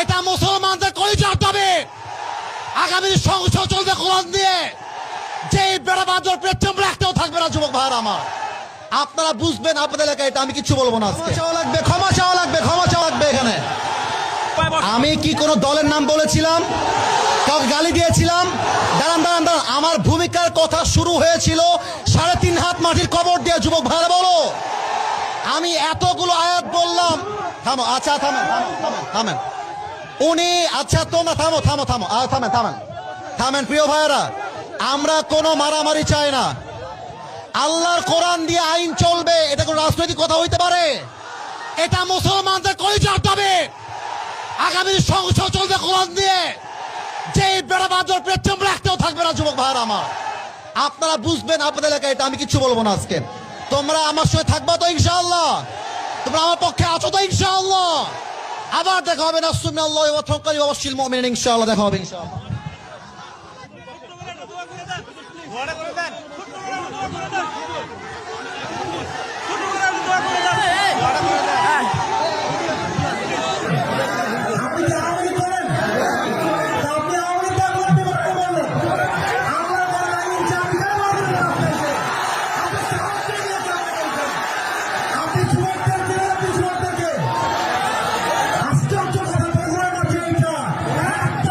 এটা মুসলমানদের কলিজার দাবি। আগামী সংসদ চলবে কোরআন দিয়ে। যে বেড়া পেছন রাখতেও থাকবে না, যুবক ভাইয়ের আমার। আপনারা বুঝবেন আপনাদের এলাকায় এটা, আমি কিছু বলব না চাওয়া লাগবে, ক্ষমা চাওয়া লাগবে, ক্ষমা চাওয়া লাগবে এখানে। আমি কি কোনো দলের নাম বলেছিলাম? কাউকে গালি দিয়েছিলাম? দাঁড়ান দাঁড়ান দাঁড়ান। আমার ভূমিকার কথা শুরু হয়েছিল সাড়ে তিন হাত মাটির কবর দিয়ে, যুবক ভাইরা বলো। আমি এতগুলো আয়াত বললাম। থামো আচ্ছা থামেন থামেন থামেন। উনি আচ্ছা তোমরা থামো থামো থামো। থামেন থামেন। থামেন, প্রিয় ভাইয়েরা, আমরা কোনো মারামারি চাই না। আল্লাহর কোরআন দিয়ে আইন চলবে, এটা কোনো রাজনৈতিক কথা হইতে পারে? এটা মুসলমানদের কলিজার দাবি। আগামী সংসদ চলবে কোরআন দিয়ে। যে বেড়া বাঁধর পেছন রাখতেও থাকবে না, যুবক ভাইয়েরা আমার। আপনারা বুঝবেন আপনাদের এলাকায় এটা, আমি কিছু বলব না আজকে। তোমরা আমার সঙ্গে থাকবা তো ইনশাআল্লাহ? তোমরা আমার পক্ষে আছো তো ইনশাআল্লাহ? আবার দেখা হবে না সুমি আল্লাহ ও থকালি অবশ্যই মমিন ইনশাআল্লাহ দেখা হবে ইনশাআল্লাহ Thank you. Yeah.